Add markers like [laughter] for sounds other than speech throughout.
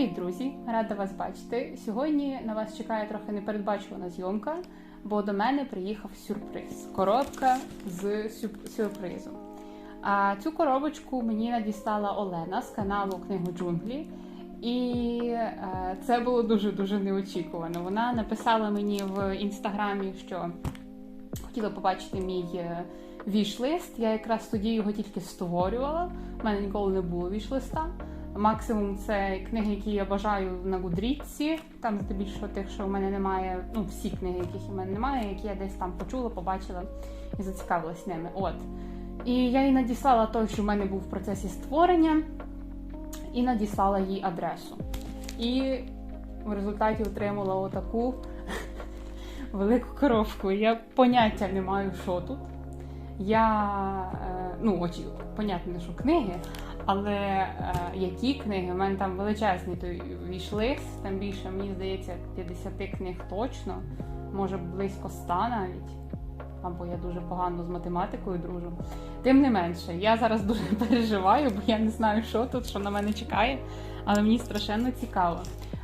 Привіт, друзі! Рада вас бачити. Сьогодні на вас чекає трохи непередбачувана зйомка, бо до мене приїхав сюрприз. Коробка з сюрпризом. А цю коробочку мені надіслала Олена з каналу Книгу Джунглі. І е, це було дуже дуже неочікувано. Вона написала мені в інстаграмі, що хотіла побачити мій е, віш-лист. Я якраз тоді його тільки створювала. У мене ніколи не було віш-листа. Максимум це книги, які я бажаю на Гудрітці. Там здебільшого тих, що в мене немає. Ну, всі книги, яких у мене немає, які я десь там почула, побачила і зацікавилась ними. От. І я їй надіслала той, що в мене був в процесі створення, і надіслала їй адресу. І в результаті отримала отаку [laughs] велику коробку. Я поняття не маю, що тут. Я, е, ну, очі, понятно, що книги, але е, які книги? У мене там величезний той вішлист, там більше, мені здається, 50 книг точно, може близько 100 навіть. Або я дуже погано з математикою дружу. Тим не менше, я зараз дуже [laughs] переживаю, бо я не знаю, що тут, що на мене чекає, але мені страшенно цікаво.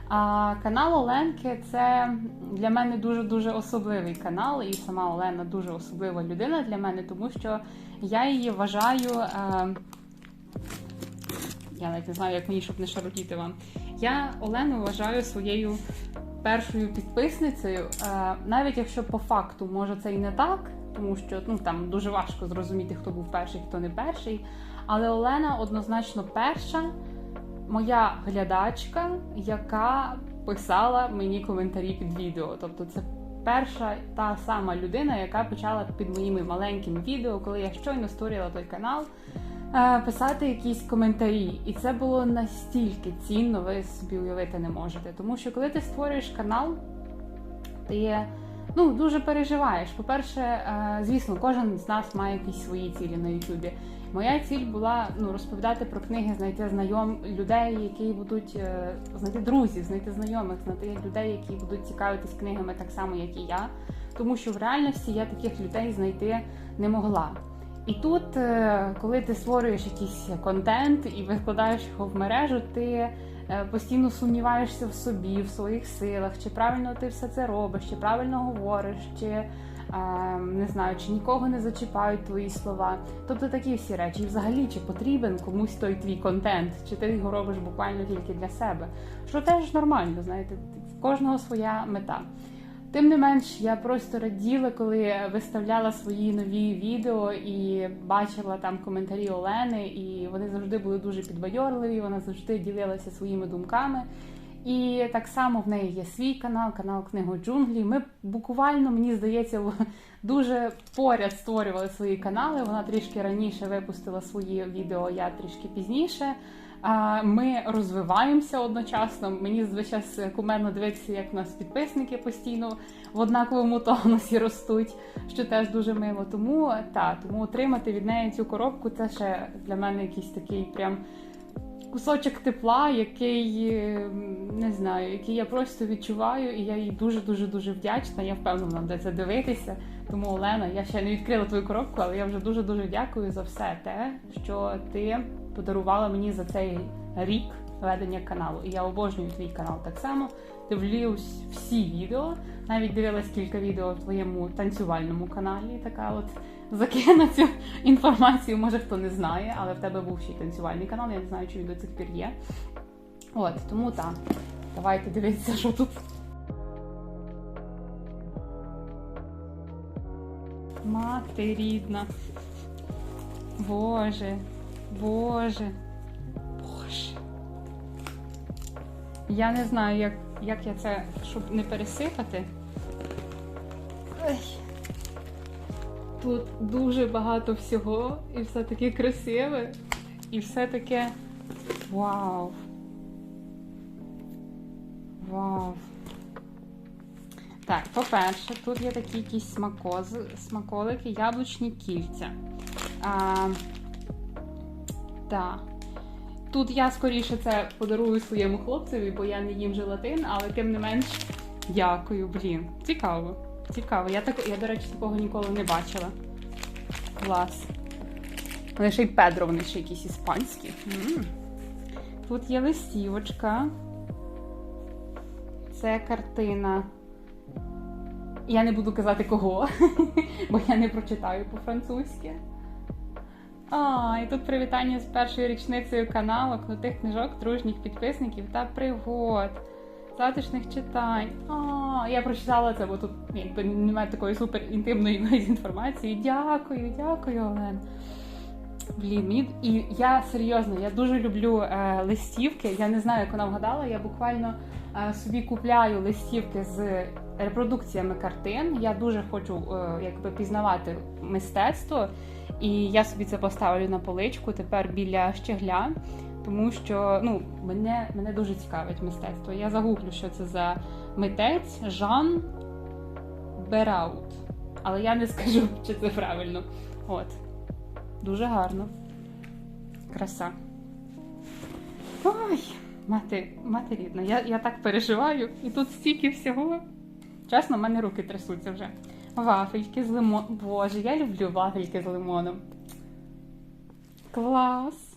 А канал Оленки це для мене дуже дуже особливий канал, і сама Олена дуже особлива людина для мене, тому що я її вважаю. Я навіть не знаю, як мені, щоб не шаротіти вам. Я Олену вважаю своєю першою підписницею, е, навіть якщо по факту може це і не так, тому що ну там дуже важко зрозуміти, хто був перший, хто не перший. Але Олена однозначно перша моя глядачка, яка писала мені коментарі під відео. Тобто, це перша та сама людина, яка почала під моїми маленькими відео, коли я щойно створила той канал. Е, Писати якісь коментарі, і це було настільки цінно, ви собі уявити не можете. Тому що коли ти створюєш канал, ти ну дуже переживаєш. По-перше, е, звісно, кожен з нас має якісь свої цілі на Ютубі. Моя ціль була ну розповідати про книги, знайти знайом людей, які будуть е, знайти друзів, знайти знайомих, знайти людей, які будуть цікавитись книгами так само, як і я. Тому що в реальності я таких людей знайти не могла. І тут, е, коли ти створюєш якийсь контент і викладаєш його в мережу, ти е, постійно сумніваєшся в собі, в своїх силах, чи правильно ти все це робиш, чи правильно говориш, чи не знаю, чи нікого не зачіпають твої слова. Тобто такі всі речі. І взагалі, чи потрібен комусь той твій контент, чи ти його робиш буквально тільки для себе. Що теж нормально, знаєте, в кожного своя мета. Тим не менш, я просто раділа, коли виставляла свої нові відео і бачила там коментарі Олени, і вони завжди були дуже підбадьорливі, вона завжди ділилася своїми думками. І так само в неї є свій канал, канал Книго Джунглі. Ми буквально, мені здається, дуже поряд створювали свої канали. Вона трішки раніше випустила свої відео, я трішки пізніше. Ми розвиваємося одночасно. Мені зараз кумедно дивитися, як у нас підписники постійно в однаковому тонусі ростуть, що теж дуже мило. Тому та тому отримати від неї цю коробку це ще для мене якийсь такий прям кусочок тепла, який е, не знаю, який я просто відчуваю, і я їй дуже дуже дуже вдячна. Я впевнена, де це дивитися. Тому Олена, я ще не відкрила твою коробку, але я вже дуже дуже дякую за все те, що ти подарувала мені за цей рік ведення каналу. І я обожнюю твій канал так само. Дивлюсь всі відео, навіть дивилась кілька відео в твоєму танцювальному каналі. Така от закину цю [laughs] інформацію, може хто не знає, але в тебе був ще й танцювальний канал, я не знаю, чи він до цих пір є. От, тому так. Давайте дивитися, що тут. Мати рідна. Боже, Боже, Боже. Я не знаю, як, як я це, щоб не пересипати. Ой. Тут дуже багато всього, і все таке красиве, і все таке. Вау! Вау! Так, по-перше, тут є такі якісь смакози, смаколики, яблучні кільця. А, так. Тут я скоріше це подарую своєму хлопцеві, бо я не їм желатин, але тим не менш, дякую, блін. Цікаво. Цікаво. Я так, я, до речі, такого ніколи не бачила. Клас. Вони ще й Педро, вони ще якісь іспанські. М. Тут є листівочка. це картина. Я не буду казати кого, [laughs] бо я не прочитаю по-французьки. А, і тут привітання з першою річницею каналу, крутих книжок, дружніх підписників та пригод, затишних читань. А, я прочитала це, бо тут якби немає такої супер інтимної [laughs] інформації. Дякую, дякую, Олен. Блін, і я серйозно, я дуже люблю е, листівки. Я не знаю, як вона вгадала. Я буквально е, собі купляю листівки з репродукціями картин. Я дуже хочу е, якби пізнавати мистецтво, і я собі це поставлю на поличку тепер біля щегля. Тому що ну, мене, мене дуже цікавить мистецтво. Я загуглю, що це за митець Жан Бераут. Але я не скажу, чи це правильно. От. Дуже гарно. Краса. Ой, мати, мати рідна, я, я так переживаю, і тут стільки всього. Чесно, в мене руки трясуться вже. Вафельки з лимоном. Боже, я люблю вафельки з лимоном. Клас.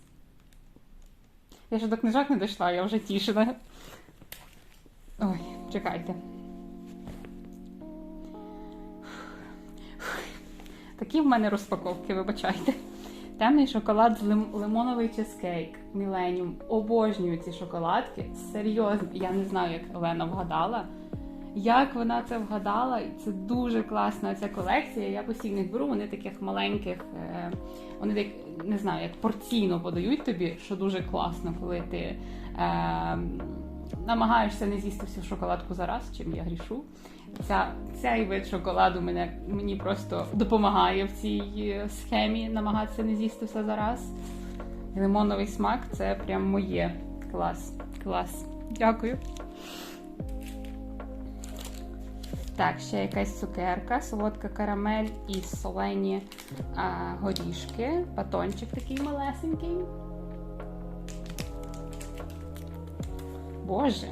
Я ще до книжок не дійшла, я вже тішена. Ой, чекайте. Такі в мене розпаковки, вибачайте. Темний шоколад з лим- лимоновий чизкейк. Міленіум. Обожнюю ці шоколадки. Серйозно, я не знаю, як Олена вгадала. Як вона це вгадала, і це дуже класна ця колекція. Я постійно їх беру, вони таких маленьких, е, вони так, не знаю, як порційно подають тобі, що дуже класно, коли ти е, намагаєшся не з'їсти всю шоколадку зараз, чим я грішу. Ця, цей вид шоколаду мене, мені просто допомагає в цій е, схемі намагатися не з'їсти все зараз. Лимоновий смак це прям моє. Клас, клас. Дякую. Так, ще якась цукерка, солодка карамель і солені а, горішки. Батончик такий малесенький. Боже.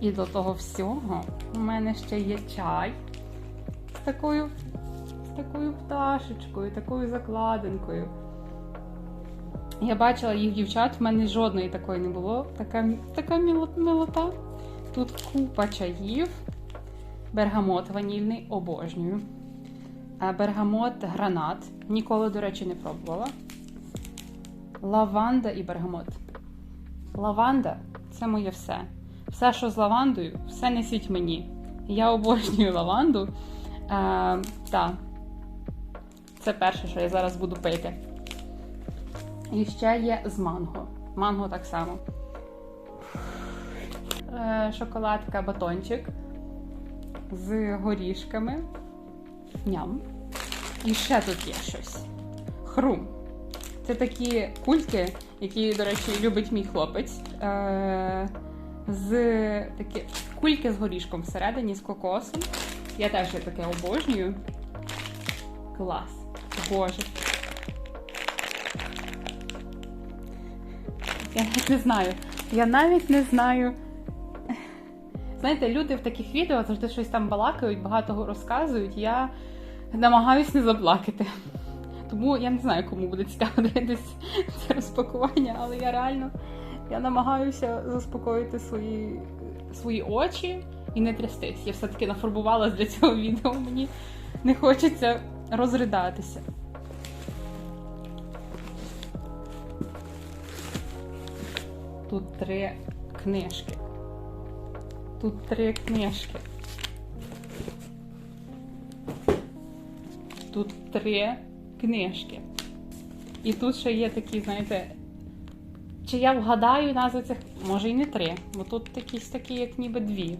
І до того всього у мене ще є чай з такою, з такою пташечкою, такою закладинкою. Я бачила їх дівчат, в мене жодної такої не було. Така, така міло- милота. Тут купа чаїв. Бергамот ванільний обожнюю. Бергамот гранат. Ніколи, до речі, не пробувала. Лаванда і бергамот. Лаванда це моє все. Все, що з лавандою, все несіть мені. Я обожнюю лаванду. Е, так. Це перше, що я зараз буду пити. І ще є з манго. Манго так само. Е, шоколадка батончик з горішками. Ням. І ще тут є щось. Хрум. Це такі кульки, які, до речі, любить мій хлопець. Е- з такі кульки з горішком всередині, з кокосом. Я теж таке обожнюю. Клас. Боже. Я навіть не знаю. Я навіть не знаю. Знаєте, люди в таких відео завжди щось там балакають, багато розказують. Я намагаюсь не заплакати. Тому я не знаю, кому буде цікаво [laughs] дивитися це розпакування, але я реально я намагаюся заспокоїти свої, свої очі і не трястись. Я все-таки нафарбувалась для цього відео. Мені не хочеться розридатися. Тут три книжки. Тут три книжки. Тут три книжки. І тут ще є такі, знаєте, чи я вгадаю назви цих, може і не три, бо тут якісь такі, як ніби дві.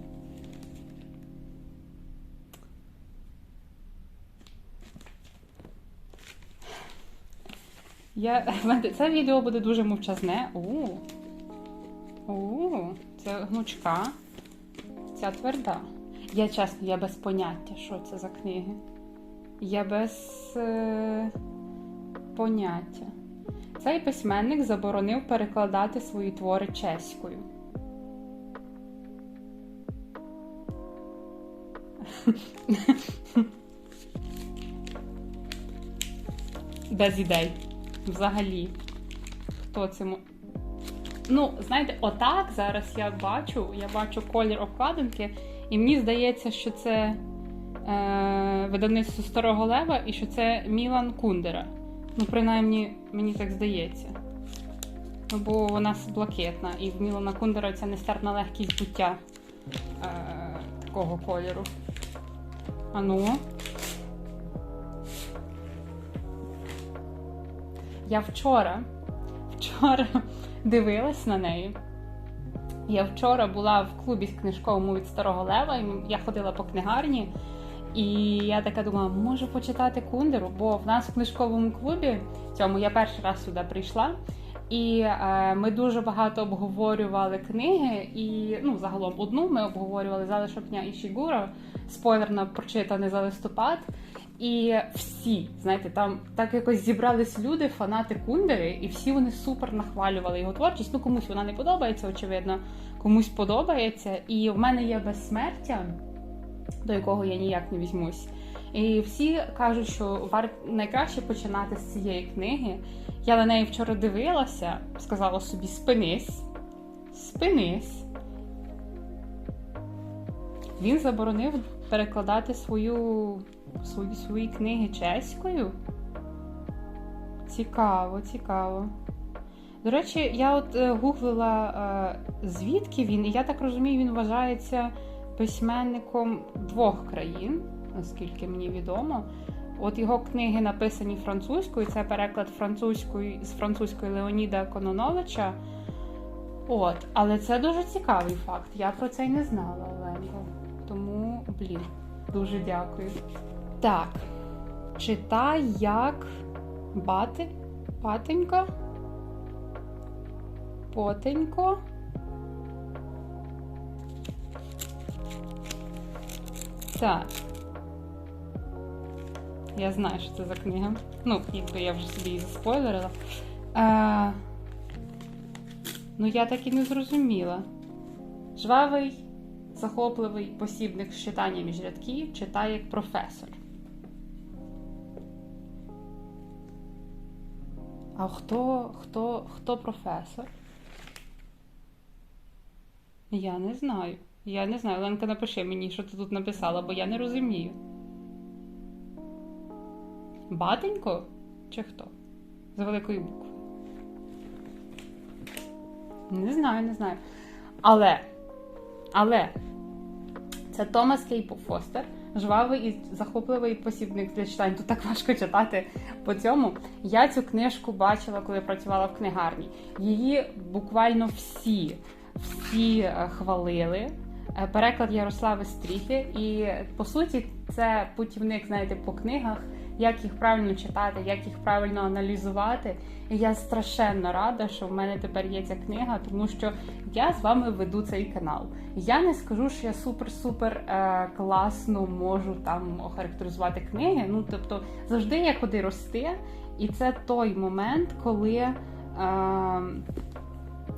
Я, це відео буде дуже мовчазне. У. У, це гнучка. Ця тверда. Я чесно, я без поняття, що це за книги. Я без е, поняття. Цей письменник заборонив перекладати свої твори чеською. Без ідей. Взагалі. Хто це? Ну, знаєте, отак зараз я бачу, я бачу колір обкладинки, і мені здається, що це е, видавництво Старого Лева і що це Мілан Кундера. Ну, принаймні, мені так здається. Ну, бо вона блакитна, і в Мілана Кундера ця нестерпна легкість буття е, такого кольору. А ну. Я вчора, вчора дивилась на неї. Я вчора була в клубі книжковому від Старого Лева, і я ходила по книгарні, і я така думала, можу почитати Кундеру, бо в нас в книжковому клубі, цьому я перший раз сюди прийшла. І е, ми дуже багато обговорювали книги, і ну, загалом одну ми обговорювали залишок дня Ішігура, спойлер на прочитаний за листопад. І всі, знаєте, там так якось зібрались люди, фанати Кундери, і всі вони супер нахвалювали його творчість. Ну комусь вона не подобається, очевидно, комусь подобається. І в мене є безсмертя, до якого я ніяк не візьмусь. І всі кажуть, що вар... найкраще починати з цієї книги. Я на неї вчора дивилася, сказала собі: спинись, спинись. Він заборонив перекладати свою, свої, свої книги чеською. Цікаво, цікаво. До речі, я от е, гуглила, е, звідки він, і я так розумію, він вважається письменником двох країн, наскільки мені відомо. От його книги написані французькою, це переклад французької з французької Леоніда Кононовича. От, але це дуже цікавий факт. Я про це й не знала, блін, дуже дякую. Так, читай як бати, батенька, потенько. Так. Я знаю, що це за книга. Ну, якби я вже собі її заспойлерила. А, ну, я так і не зрозуміла. Жвавий, захопливий посібник з читання між рядків читає як професор. А хто, хто, хто професор? Я не знаю. Я не знаю. Ленка, напиши мені, що ти тут написала, бо я не розумію. Батенько? Чи хто? За великою буквою. Не знаю, не знаю. Але, але це Томас Кейп Фостер, жвавий і захопливий посібник для читань. Тут так важко читати по цьому. Я цю книжку бачила, коли працювала в книгарні. Її буквально всі, всі е, хвалили. Е, Переклад Ярослави Стріхи, і по суті, це путівник, знаєте, по книгах, як їх правильно читати, як їх правильно аналізувати. І я страшенно рада, що в мене тепер є ця книга, тому що я з вами веду цей канал. Я не скажу, що я супер-супер е, класно можу там охарактеризувати книги. Ну тобто завжди є куди рости, і це той момент, коли. Е,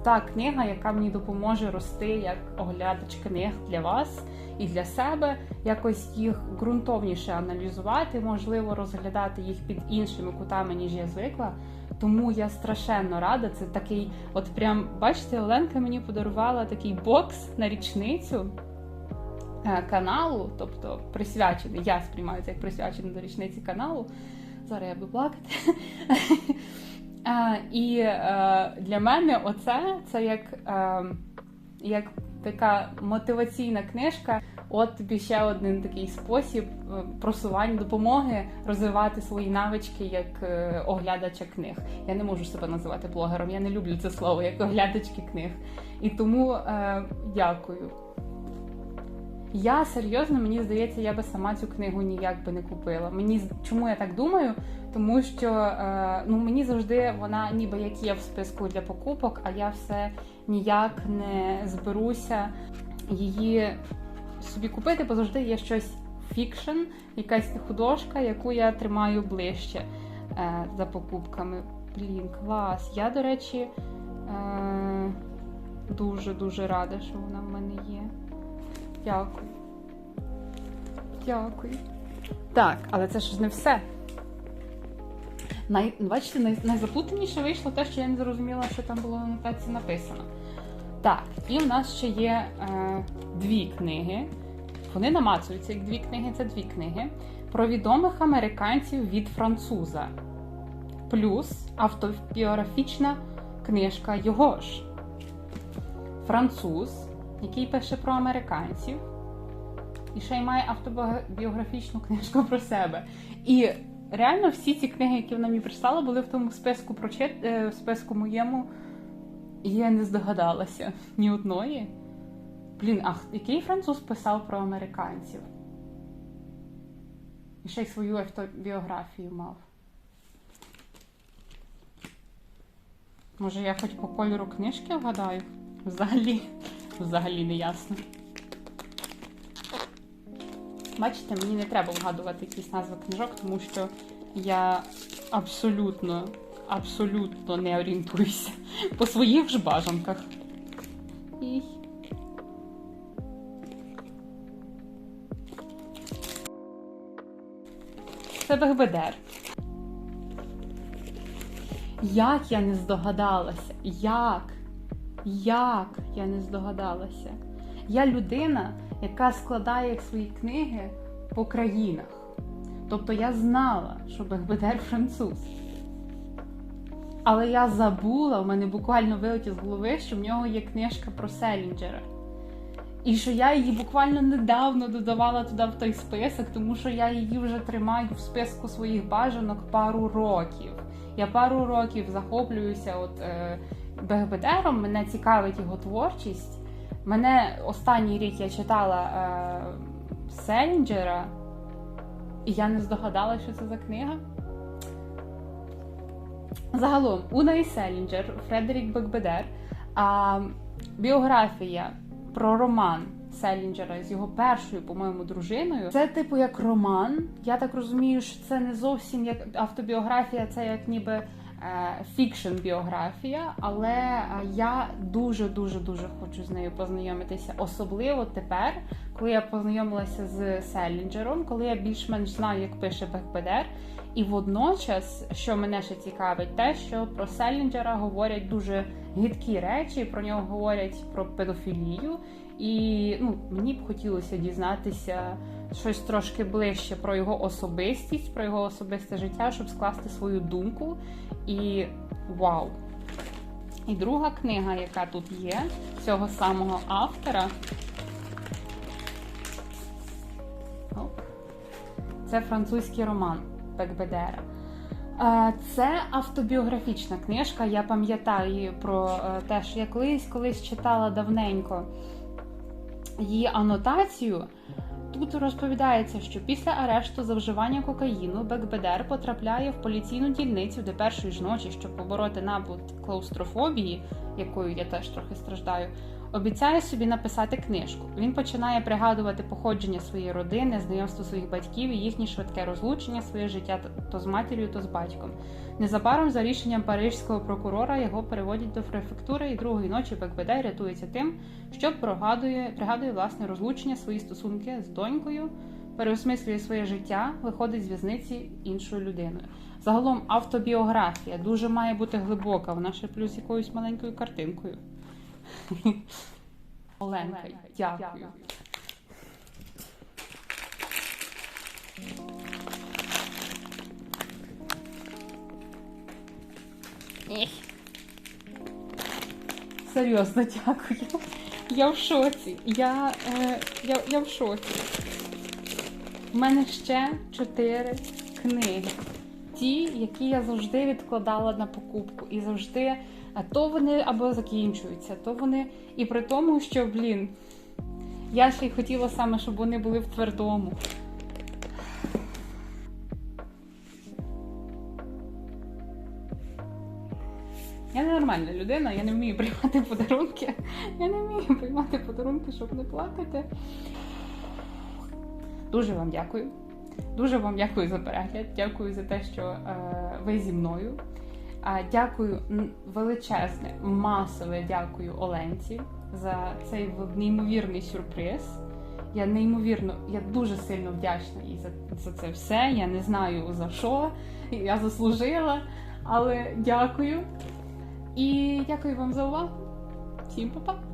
та книга, яка мені допоможе рости як оглядач книг для вас і для себе, якось їх ґрунтовніше аналізувати, можливо, розглядати їх під іншими кутами, ніж я звикла. Тому я страшенно рада. Це такий, от прям бачите, Оленка мені подарувала такий бокс на річницю е, каналу, тобто присвячений. Я сприймаю це як присвячений до річниці каналу. Зараз я буду плакати. [laughs] Е, і е, для мене оце це як, як така мотиваційна книжка. От тобі ще один такий спосіб е, просування допомоги розвивати свої навички як е, оглядача книг. Я не можу себе називати блогером, я не люблю це слово як оглядачки книг. І тому е, дякую. Я серйозно, мені здається, я би сама цю книгу ніяк би не купила. Мені чому я так думаю? Тому що е, ну мені завжди вона ніби як є в списку для покупок, а я все ніяк не зберуся її собі купити, бо завжди є щось фікшн, якась художка, яку я тримаю ближче е, за покупками. Блін, клас. Я, до речі, е, дуже дуже рада, що вона в мене є. Дякую. Дякую. Так, але це ж не все. Най, бачите, най, найзаплутаніше вийшло те, що я не зрозуміла, що там було на нотації написано. Так, і в нас ще є е, дві книги. Вони намацуються як дві книги, це дві книги про відомих американців від француза. Плюс автобіографічна книжка його ж. Француз, який пише про американців, і ще й має автобіографічну книжку про себе. І реально всі ці книги, які вона мені прислала, були в тому списку прочит... е, в списку моєму. І я не здогадалася ні одної. Блін, а який француз писав про американців? І ще й свою автобіографію мав. Може, я хоч по кольору книжки вгадаю? Взагалі, взагалі не ясно. Бачите, мені не треба вгадувати якісь назви книжок, тому що я абсолютно, абсолютно не орієнтуюся [laughs] по своїх ж бажанках. Це Бехбедер. Як я не здогадалася? Як? Як я не здогадалася? Я людина, яка складає свої книги по країнах. Тобто я знала, що Бехбедер француз. Але я забула, в мене буквально вилетів з голови, що в нього є книжка про Селінджера. І що я її буквально недавно додавала туди в той список, тому що я її вже тримаю в списку своїх бажанок пару років. Я пару років захоплююся от е, Бехбедером, мене цікавить його творчість. Мене останній рік я читала е, Селінджера, і я не здогадалася, що це за книга. Загалом, Унай Селінджер, Фредерік Бекбедер, а, біографія про роман Селінджера з його першою, по-моєму, дружиною. Це типу як роман. Я так розумію, що це не зовсім як автобіографія, це як ніби фікшн біографія, але е, я дуже дуже хочу з нею познайомитися, особливо тепер, коли я познайомилася з Селінджером, коли я більш-менш знаю, як пише Бекбедер. І водночас, що мене ще цікавить, те, що про Селінджера говорять дуже гидкі речі, про нього говорять про педофілію. І ну, мені б хотілося дізнатися щось трошки ближче про його особистість, про його особисте життя, щоб скласти свою думку. І вау! І друга книга, яка тут є, цього самого автора. Це французький роман Бекбедера. Е, Це автобіографічна книжка. Я пам'ятаю про е, те, що я колись колись читала давненько її анотацію. Тут розповідається, що після арешту за вживання кокаїну Бекбедер потрапляє в поліційну дільницю, де першої ж ночі, щоб побороти набут клаустрофобії, якою я теж трохи страждаю, обіцяє собі написати книжку. Він починає пригадувати походження своєї родини, знайомство своїх батьків і їхнє швидке розлучення, своє життя то з матір'ю, то з батьком. Незабаром, за рішенням парижського прокурора, його переводять до префектури, і другої ночі Бекбедер рятується тим, що пригадує, пригадує власне розлучення, свої стосунки з донькою, переосмислює своє життя, виходить з в'язниці іншою людиною. Загалом автобіографія дуже має бути глибока, вона ще плюс якоюсь маленькою картинкою. [laughs] Оленка, дякую. Серйозно, дякую. Я в шоці. Я, е, я, я в шоці. У мене ще чотири книги. Ті, які я завжди відкладала на покупку. І завжди, а то вони або закінчуються, то вони. І при тому, що, блін, я ще й хотіла саме, щоб вони були в твердому. Я не нормальна людина, я не вмію приймати подарунки. Я не вмію приймати подарунки, щоб не плакати. Дуже вам дякую. Дуже вам дякую за перегляд. Дякую за те, що е, ви зі мною. Дякую величезне, масове дякую Оленці за цей неймовірний сюрприз. Я неймовірно, я дуже сильно вдячна їй за, за це все. Я не знаю за що. я заслужила, але дякую. І дякую вам за увагу. Всім па-па!